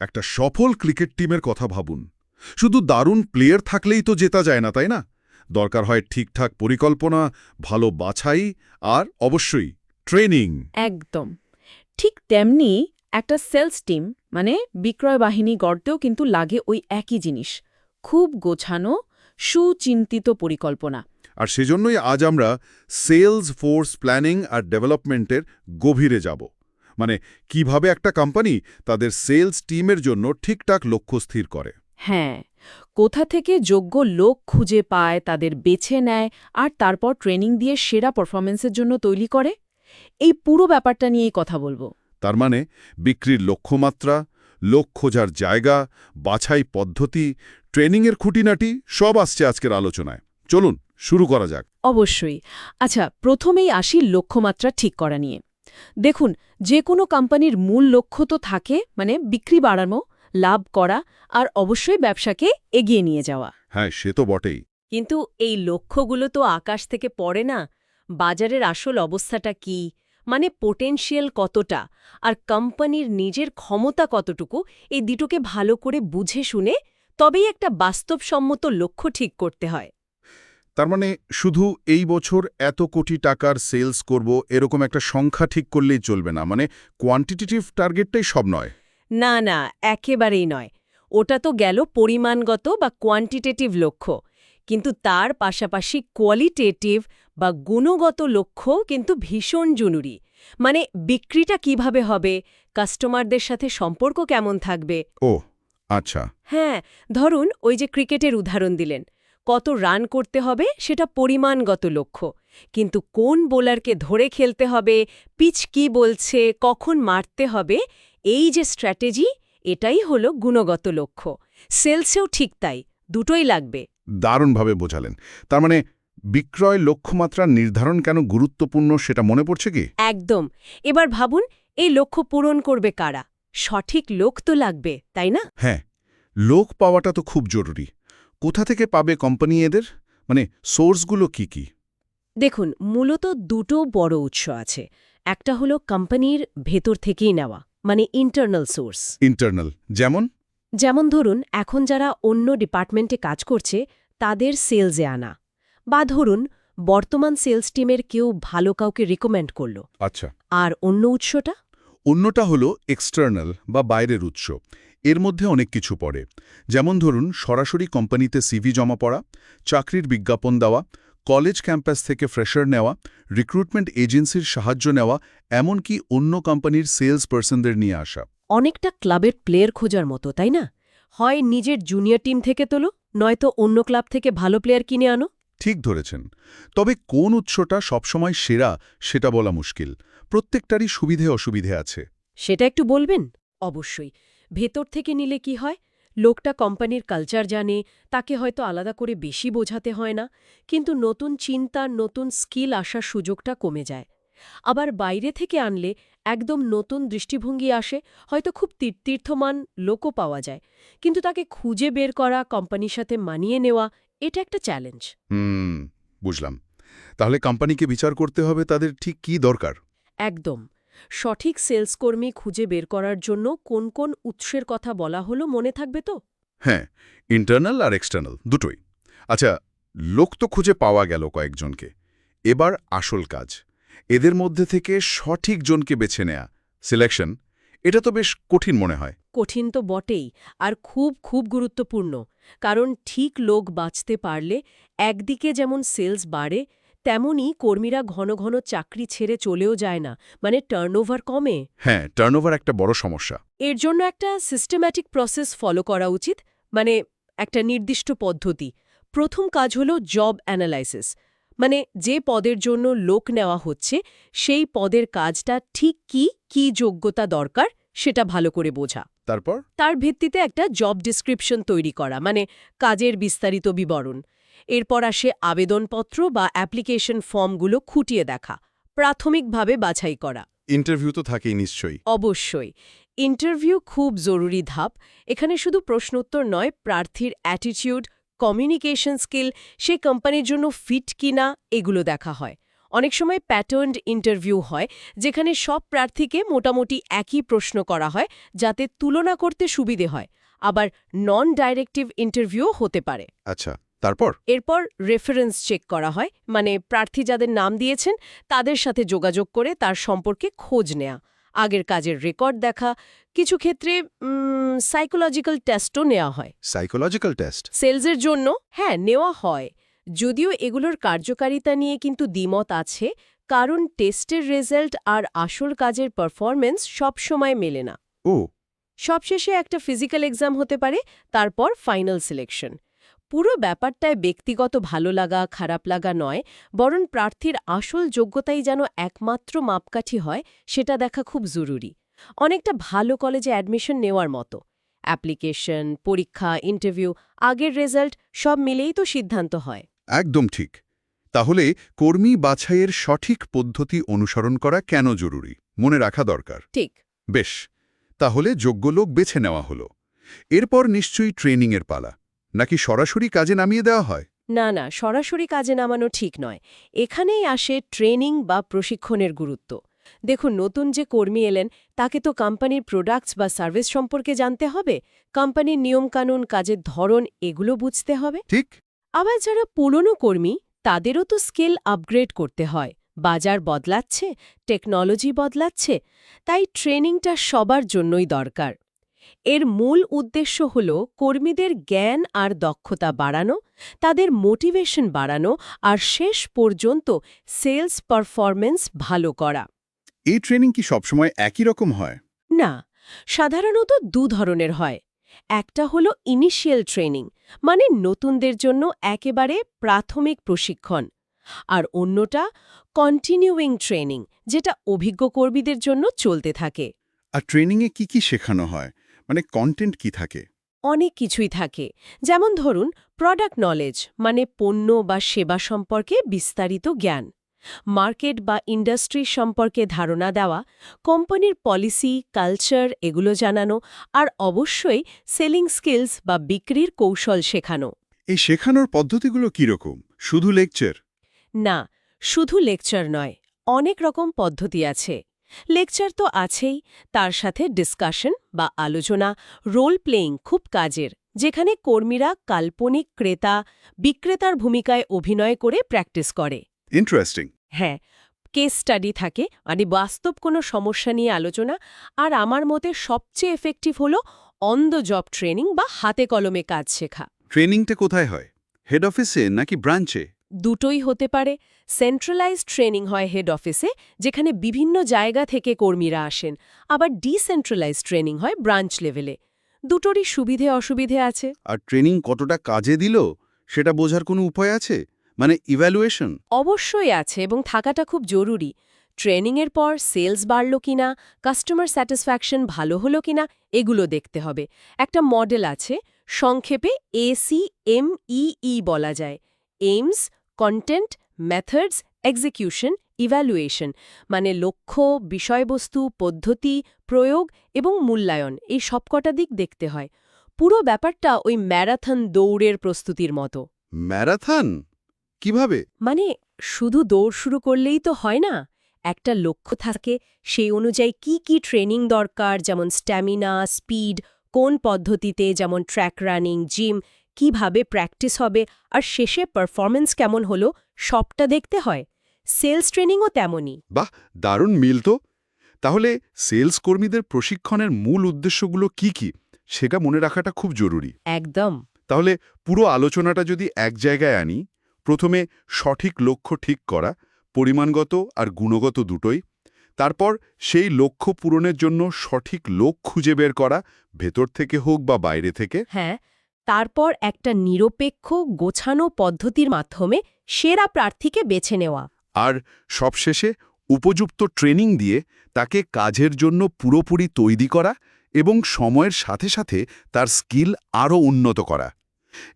একটা সফল ক্রিকেট টিমের কথা ভাবুন। শুধু দারুণ প্লেয়ার থাকলেই তো জেতা যায় না তাই না? দরকার হয় ঠিকঠাক পরিকল্পনা ভালো বাছাই আর অবশ্যই ট্রেনিং একদম। ঠিক তেমনি একটা সেলস টিম মানে বিক্রয় বাহিনী গড়তেও কিন্তু লাগে ওই একই জিনিস খুব গোছানো সুচিন্তিত পরিকল্পনা। আর সেজন্যই আজ আমরা সেলস ফোর্স প্ল্যানিং আর ডেভেলপমেন্টের গভীরে যাব। মানে কীভাবে একটা কোম্পানি তাদের সেলস টিমের জন্য ঠিকঠাক লক্ষ্য স্থির করে। হ্যাঁ কোথা থেকে যোগ্য লোক খুঁজে পায় তাদের বেছে নেয় আর তারপর ট্রেনিং দিয়ে সেরা পারফরমেন্সের জন্য তৈরি করে? এই পুরো ব্যাপারটা নিয়েই কথা বলব। তার মানে বিক্রির লক্ষ্যমাত্রা লোক খোঁজার জায়গা বাছাই পদ্ধতি ট্রেনিংয়ের খুঁটিনাটি সব আসছে আজকের আলোচনায়। চলুন শুরু করা যাক। অবশ্যই। আচ্ছা প্রথমেই আসি লক্ষ্যমাত্রা ঠিক করা নিয়ে। দেখুন যে কোনো কোম্পানির মূল লক্ষ্য তো থাকে মানে বিক্রি বাড়ানো লাভ করা আর অবশ্যই ব্যবসাকে এগিয়ে নিয়ে যাওয়া। হ্যাঁ সে তো বটেই। কিন্তু এই লক্ষ্যগুলো তো আকাশ থেকে পড়ে না। বাজারের আসল অবস্থাটা কি? মানে পোটেনশিয়াল কতটা? আর কোম্পানির নিজের ক্ষমতা কতটুকু? এই দুটোকে ভালো করে বুঝে শুনে তবেই একটা বাস্তবসম্মত লক্ষ্য ঠিক করতে হয়। তার মানে শুধু এই বছর এত কোটি টাকার সেলস করব এরকম একটা সংখ্যা ঠিক করলেই চলবে না। মানে কোয়ান্টিটেটিভ টার্গেটটাই সব নয়। না না একেবারেই নয়। ওটা তো গেল পরিমাণগত বা কোয়ান্টিটেটিভ লক্ষ্য। কিন্তু তার পাশাপাশি কোয়ালিটেটিভ বা গুণগত লক্ষ্য কিন্তু ভীষণ জরুরি। মানে বিক্রিটা কীভাবে হবে কাস্টমারদের সাথে সম্পর্ক কেমন থাকবে? ও আচ্ছা। হ্যাঁ ধরুন ওই যে ক্রিকেটের উদাহরণ দিলেন। কত রান করতে হবে সেটা পরিমাণগত লক্ষ্য। কিন্তু কোন বোলারকে ধরে খেলতে হবে পিচ কি বলছে কখন মারতে হবে এই যে স্ট্র্যাটেজি এটাই হলো গুণগত লক্ষ্য। সেলসেও ঠিক তাই দুটোই লাগবে। দারুণভাবে বোঝালেন। তার মানে বিক্রয় লক্ষ্যমাত্রা নির্ধারণ কেন গুরুত্বপূর্ণ সেটা মনে পড়ছে কি? একদম। এবার ভাবুন এই লক্ষ্য পূরণ করবে কারা? সঠিক লোক তো লাগবে তাই না? হ্যাঁ লোক পাওয়াটা তো খুব জরুরি। কোথা থেকে পাবে কোম্পানি এদের? মানে সোর্সগুলো কি কি? দেখুন মূলত দুটো বড় উৎস আছে। একটা হলো কোম্পানির ভেতর থেকেই নেওয়া মানে ইন্টারনাল সোর্স ইন্টারনাল যেমন? যেমন ধরুন এখন যারা অন্য ডিপার্টমেন্টে কাজ করছে তাদের সেলসে আনা। বা ধরুন বর্তমান সেলস টিমের কেউ ভালো কাউকে রিকমেন্ড করল। আচ্ছা। আর অন্য উৎসটা? অন্যটা হলো এক্সটার্নাল বা বাইরের উৎস। এর মধ্যে অনেক কিছু পড়ে। যেমন ধরুন সরাসরি কোম্পানিতে সিভি জমা পড়া চাকরির বিজ্ঞাপন দেওয়া কলেজ ক্যাম্পাস থেকে ফ্রেশার নেওয়া রিক্রুটমেন্ট এজেন্সির সাহায্য নেওয়া এমনকি অন্য কোম্পানির সেলস পার্সনদের নিয়ে আসা। অনেকটা ক্লাবের প্লেয়ার খোঁজার মতো তাই না? হয় নিজের জুনিয়র টিম থেকে তোলো নয়তো অন্য ক্লাব থেকে ভালো প্লেয়ার কিনে আনো? ঠিক ধরেছেন। তবে কোন উৎসটা সবসময় সেরা সেটা বলা মুশকিল। প্রত্যেকটারই সুবিধে অসুবিধে আছে। সেটা একটু বলবেন? অবশ্যই। ভেতর থেকে নিলে কি হয়? লোকটা কোম্পানির কালচার জানে তাকে হয়তো আলাদা করে বেশি বোঝাতে হয় না কিন্তু নতুন চিন্তা নতুন স্কিল আসার সুযোগটা কমে যায়। আবার বাইরে থেকে আনলে একদম নতুন দৃষ্টিভঙ্গি আসে হয়তো খুব তীর্থমান লোকও পাওয়া যায়। কিন্তু তাকে খুঁজে বের করা কোম্পানির সাথে মানিয়ে নেওয়া এটা একটা চ্যালেঞ্জ। হুম বুঝলাম। তাহলে কোম্পানিকে বিচার করতে হবে তাদের ঠিক কি দরকার? একদম। সঠিক সেলসকর্মী খুঁজে বের করার জন্য কোন কোন উৎসের কথা বলা হলো মনে থাকবে তো? হ্যাঁ ইন্টারনাল আর এক্সটার্নাল দুটোই। আচ্ছা লোক তো খুঁজে পাওয়া গেল কয়েকজনকে। এবার আসল কাজ। এদের মধ্যে থেকে সঠিক জনকে বেছে নেয়া। সিলেকশন এটা তো বেশ কঠিন মনে হয়। কঠিন তো বটেই আর খুব খুব গুরুত্বপূর্ণ। কারণ ঠিক লোক বাঁচতে পারলে একদিকে যেমন সেলস বাড়ে তেমনি কর্মীরা ঘন ঘন চাকরি ছেড়ে চলেও যায় না মানে টার্নওভার কমে। হ্যাঁ টার্নওভার একটা বড় সমস্যা। এর জন্য একটা সিস্টেম্যাটিক প্রসেস ফলো করা উচিত মানে একটা নির্দিষ্ট পদ্ধতি। প্রথম কাজ হলো জব অ্যানালাইসিস মানে যে পদের জন্য লোক নেওয়া হচ্ছে সেই পদের কাজটা ঠিক কি কি যোগ্যতা দরকার সেটা ভালো করে বোঝা। তারপর? তার ভিত্তিতে একটা জব ডিসক্রিপশন তৈরি করা মানে কাজের বিস্তারিত বিবরণ। এরপর আসে আবেদনপত্র বা অ্যাপ্লিকেশন ফর্মগুলো খুঁটিয়ে দেখা প্রাথমিকভাবে বাছাই করা। ইন্টারভিউ তো থাকেই নিশ্চয়ই। অবশ্যই। ইন্টারভিউ খুব জরুরি ধাপ। এখানে শুধু প্রশ্নোত্তর নয় প্রার্থীর অ্যাটিটিউড কমিউনিকেশন স্কিল সে কোম্পানির জন্য ফিট কিনা এগুলো দেখা হয়। অনেক সময় প্যাটার্নড ইন্টারভিউ হয় যেখানে সব প্রার্থীকে মোটামুটি একই প্রশ্ন করা হয় যাতে তুলনা করতে সুবিধে হয়। আবার নন ডাইরেক্টিভ ইন্টারভিউও হতে পারে। আচ্ছা। তারপর? এরপর রেফারেন্স চেক করা হয় মানে প্রার্থী যাদের নাম দিয়েছেন তাদের সাথে যোগাযোগ করে তার সম্পর্কে খোঁজ নেয়া আগের কাজের রেকর্ড দেখা কিছু ক্ষেত্রে সাইকোলজিক্যাল টেস্টও নেওয়া হয়। সাইকোলজিক্যাল টেস্ট সেলসের জন্য হ্যাঁ নেওয়া হয়। যদিও এগুলোর কার্যকারিতা নিয়ে কিন্তু দ্বিমত আছে কারণ টেস্টের রেজাল্ট আর আসল কাজের পারফরমেন্স সবসময় মেলে না। ও। সবশেষে একটা ফিজিক্যাল এক্সাম হতে পারে তারপর ফাইনাল সিলেকশন পুরো ব্যাপারটায় ব্যক্তিগত ভালো লাগা খারাপ লাগা নয় বরং প্রার্থীর আসল যোগ্যতাই যেন একমাত্র মাপকাঠি হয় সেটা দেখা খুব জরুরি। অনেকটা ভালো কলেজে অ্যাডমিশন নেওয়ার মতো। অ্যাপ্লিকেশন পরীক্ষা ইন্টারভিউ আগের রেজাল্ট সব মিলেই তো সিদ্ধান্ত হয়। একদম ঠিক। তাহলে কর্মী বাছাইয়ের সঠিক পদ্ধতি অনুসরণ করা কেন জরুরি? মনে রাখা দরকার। ঠিক। বেশ তাহলে যোগ্য লোক বেছে নেওয়া হলো। এরপর নিশ্চয়ই ট্রেনিংয়ের পালা। নাকি সরাসরি কাজে নামিয়ে দেওয়া হয়? না না সরাসরি কাজে নামানো ঠিক নয়। এখানেই আসে ট্রেনিং বা প্রশিক্ষণের গুরুত্ব। দেখুন নতুন যে কর্মী এলেন তাকে তো কোম্পানির প্রোডাক্টস বা সার্ভিস সম্পর্কে জানতে হবে। কোম্পানির নিয়মকানুন কাজের ধরন এগুলো বুঝতে হবে। ঠিক। আবার যারা পুরনো কর্মী তাদেরও তো স্কিল আপগ্রেড করতে হয়। বাজার বদলাচ্ছে টেকনোলজি বদলাচ্ছে তাই ট্রেনিংটা সবার জন্যই দরকার। এর মূল উদ্দেশ্য হল কর্মীদের জ্ঞান আর দক্ষতা বাড়ানো তাদের মোটিভেশন বাড়ানো আর শেষ পর্যন্ত সেলস পারফরমেন্স ভালো করা। এই ট্রেনিং কি সবসময় একই রকম হয়? না সাধারণত দু ধরনের হয়। একটা হলো ইনিশিয়াল ট্রেনিং মানে নতুনদের জন্য একেবারে প্রাথমিক প্রশিক্ষণ। আর অন্যটা কন্টিনিউইং ট্রেনিং যেটা অভিজ্ঞ কর্মীদের জন্য চলতে থাকে। আর ট্রেনিংয়ে কি কি শেখানো হয়? মানে কন্টেন্ট কি থাকে? অনেক কিছুই থাকে। যেমন ধরুন প্রোডাক্ট নলেজ মানে পণ্য বা সেবা সম্পর্কে বিস্তারিত জ্ঞান। মার্কেট বা ইন্ডাস্ট্রি সম্পর্কে ধারণা দেওয়া কোম্পানির পলিসি কালচার এগুলো জানানো আর অবশ্যই সেলিং স্কিলস বা বিক্রির কৌশল শেখানো। এই শেখানোর পদ্ধতিগুলো কীরকম শুধু লেকচার না শুধু লেকচার নয় অনেক রকম পদ্ধতি আছে। লেকচার তো আছেই তার সাথে ডিসকাশন বা আলোচনা রোল প্লেয়িং খুব কাজের যেখানে কর্মীরা কাল্পনিক ক্রেতা বিক্রেতার ভূমিকায় অভিনয় করে প্র্যাকটিস করে। ইন্টারেস্টিং হ্যাঁ কেস স্টাডি থাকে মানে বাস্তব কোনো সমস্যা নিয়ে আলোচনা আর আমার মতে সবচেয়ে এফেক্টিভ হলো অন দ্য জব ট্রেনিং বা হাতে কলমে কাজ শেখা। ট্রেনিংটা কোথায় হয়? হেড অফিসে নাকি ব্রাঞ্চে দুটোই হতে পারে। সেন্ট্রালাইজড ট্রেনিং হয় হেড অফিসে যেখানে বিভিন্ন জায়গা থেকে কর্মীরা আসেন। আবার ডিসেন্ট্রালাইজড ট্রেনিং হয় ব্রাঞ্চ লেভেলে দুটোরই সুবিধে অসুবিধে আছে। আর ট্রেনিং কতটা কাজে দিল সেটা বোঝার কোনো উপায় আছে? মানে ইভ্যালুয়েশন অবশ্যই আছে এবং থাকাটা খুব জরুরি। ট্রেনিংয়ের পর সেলস বাড়ল কিনা কাস্টমার স্যাটিসফ্যাকশন ভালো হলো কিনা এগুলো দেখতে হবে। একটা মডেল আছে সংক্ষেপে এসি এম ই বলা যায়। Aims content methods execution evaluation মানে লক্ষ্য বিষয়বস্তু পদ্ধতি প্রয়োগ এবং মূল্যায়ন এই সবকটা দিক দেখতে হয়। পুরো ব্যাপারটা ওই ম্যারাথন দৌড়ের প্রস্তুতির মতো। ম্যারাথন? কীভাবে? মানে শুধু দৌড় শুরু করলেই তো হয় না। একটা লক্ষ্য থাকে সেই অনুযায়ী কি কি ট্রেনিং দরকার যেমন স্ট্যামিনা স্পিড কোন পদ্ধতিতে যেমন ট্র্যাক রানিং জিম কীভাবে প্র্যাকটিস হবে আর শেষে পারফরমেন্স কেমন হলো সবটা দেখতে হয়। সেলস ট্রেনিংও তেমনই। বাহ দারুণ মিল তো। তাহলে সেলস কর্মীদের প্রশিক্ষণের মূল উদ্দেশ্যগুলো কি কি? সেটা মনে রাখাটা খুব জরুরি। একদম। তাহলে পুরো আলোচনাটা যদি এক জায়গায় আনি প্রথমে সঠিক লক্ষ্য ঠিক করা পরিমাণগত আর গুণগত দুটোই। তারপর সেই লক্ষ্য পূরণের জন্য সঠিক লোক খুঁজে বের করা ভেতর থেকে হোক বা বাইরে থেকে। হ্যাঁ তারপর একটা নিরপেক্ষ গোছানো পদ্ধতির মাধ্যমে সেরা প্রার্থীকে বেছে নেওয়া। আর সবশেষে উপযুক্ত ট্রেনিং দিয়ে তাকে কাজের জন্য পুরোপুরি তৈরি করা এবং সময়ের সাথে সাথে তার স্কিল আরও উন্নত করা।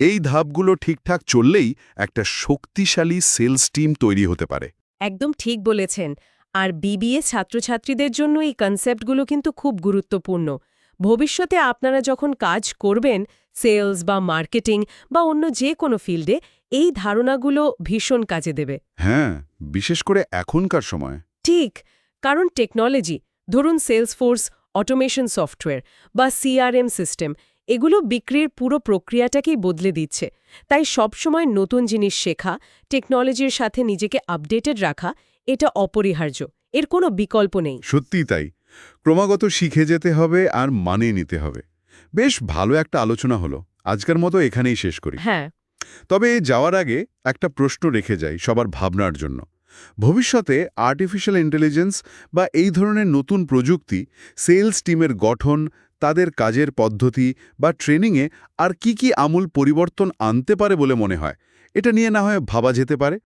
এই ধাপগুলো ঠিকঠাক চললেই একটা শক্তিশালী সেলস টিম তৈরি হতে পারে। একদম ঠিক বলেছেন। আর বিবিএ ছাত্রছাত্রীদের জন্য এই কনসেপ্টগুলো কিন্তু খুব গুরুত্বপূর্ণ। ভবিষ্যতে আপনারা যখন কাজ করবেন সেলস বা মার্কেটিং বা অন্য যে কোনো ফিল্ডে এই ধারণাগুলো ভীষণ কাজে দেবে। হ্যাঁ বিশেষ করে এখনকার সময়। ঠিক কারণ টেকনোলজি ধরুন সেলস ফোর্স অটোমেশন সফটওয়্যার বা সিআরএম সিস্টেম এগুলো বিক্রির পুরো প্রক্রিয়াটাকেই বদলে দিচ্ছে। তাই সবসময় নতুন জিনিস শেখা টেকনোলজির সাথে নিজেকে আপডেটেড রাখা এটা অপরিহার্য। এর কোনো বিকল্প নেই। সত্যিই তাই। ক্রমাগত শিখে যেতে হবে আর মানিয়ে নিতে হবে। বেশ ভালো একটা আলোচনা হলো। আজকের মতো এখানেই শেষ করি। হ্যাঁ। তবে যাওয়ার আগে একটা প্রশ্ন রেখে যাই সবার ভাবনার জন্য। ভবিষ্যতে আর্টিফিশিয়াল ইন্টেলিজেন্স বা এই ধরনের নতুন প্রযুক্তি সেলস টিমের গঠন তাদের কাজের পদ্ধতি বা ট্রেনিংয়ে আর কি কি আমূল পরিবর্তন আনতে পারে বলে মনে হয় এটা নিয়ে না হয় ভাবা যেতে পারে।